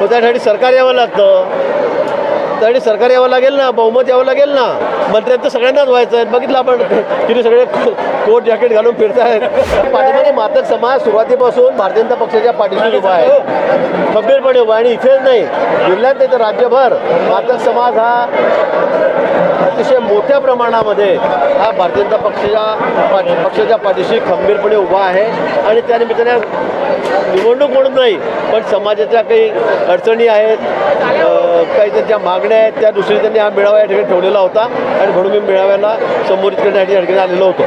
मग त्यासाठी सरकार यावं लागतं. त्यासाठी सरकार यावं लागेल ना बहुमत यावं लागेल ना. मंत्र्यांचं सगळ्यांनाच व्हायचं आहे. बघितलं आपण तिथे सगळे कोट जॅकेट घालून फिरतायत. पाठिंबाने मातक समाज सुरुवातीपासून भारतीय जनता पक्षाच्या पाठीशी उभा आहे. खंबीरपणे उभा आहे आणि इथेच नाही जिल्ह्यात नाही तर राज्यभर मातक समाज हा अतिशय मोठ्या प्रमाणामध्ये हा भारतीय जनता पक्षाच्या पक्षाच्या पाठीशी खंबीरपणे उभा आहे. आणि त्यानिमित्ताने निवडणूक म्हणून नाही पण समाजाच्या काही अडचणी आहेत. काही त्यांच्या मागण्या आहेत त्या दृष्टीने त्यांनी हा मेळावा या ठिकाणी ठेवलेला होता आणि म्हणून मी मेळाव्याला संबोधित करण्यासाठी या ठिकाणी आलेलो होतो.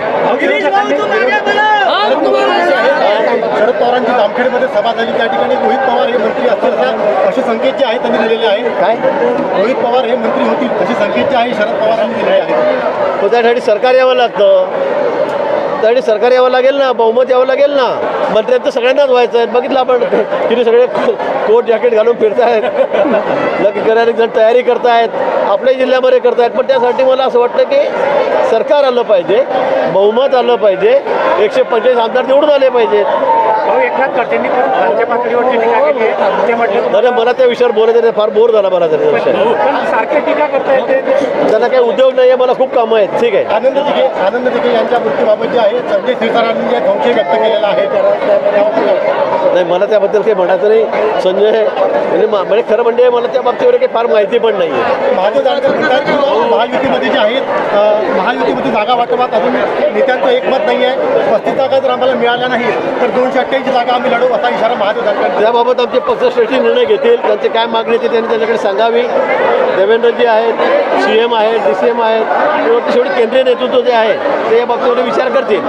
शरद पवारांची जामखेडमध्ये सभा झाली. त्या ठिकाणी रोहित पवार हे मंत्री असतील असा- असे संकेत जे आहेत त्यांनी दिलेले आहेत काय? रोहित पवार हे मंत्री होतील असे संकेत जे आहे शरद पवारांनी दिलेले आहेत त्यासाठी सरकार यावं लागतं. त्यासाठी सरकार यावं लागेल ना बहुमत यावं लागेल ना. मंत्र्यांचं सगळ्यांनाच व्हायचं आहे. बघितलं आपण तिथे सगळे कोट जॅकेट घालून फिरतायत. लग्न जण तयारी करतायत. आपल्या जिल्ह्यामध्ये करतायत. पण त्यासाठी मला असं वाटतं की सरकार आलं पाहिजे बहुमत आलं पाहिजे. एकशे पंचवीस आमदार निवडून आले पाहिजेत. भाऊ एकनाथ खडसेंनी पण खालच्या पातळीवरची टीका केली आहे ते म्हटलं तर मला त्या विषयावर बोलायचं नाही, फार बोर झाला मला त्या विषयावर. पण सारखे टीका करतायत ते त्यांना काही उद्योग नाही आहे मला खूप कामं आहेत. ठीक आहे. आनंद दिघे आनंद दिघे यांच्या मृत्यूबाबत जे आहे संजय शिरसारांनी जे संशय व्यक्त केलेला आहे त्यावर नाही मला त्याबद्दल काही म्हणायचं नाही. संजय म्हणजे मा- म्हणजे खरं म्हणजे मला त्या बाबतीवर काही फार माहिती पण नाही आहे महादेव जानकर म्हणतात की महायुतीमध्ये जे आहेत अ, महायुतीमध्ये जागा वाटपात अजून नेत्यांचं एकमत नाही आहे. पस्तीस जागा जर आम्हाला मिळाल्या नाही तर दोनशे अठ्ठ्याऐंशी जागा आम्ही लढवू असा इशारा महादेव त्याबाबत आमचे पक्षश्रेष्ठी निर्णय घेतील त्यांचे काय मागणी ते त्यांनी त्यांच्याकडे सांगावी. देवेंद्रजी आहेत सी एम आहेत डी सी एम आहेत शेवटी शेवटी केंद्रीय नेतृत्व जे आहे ते या बाबतीवर विचार करतील.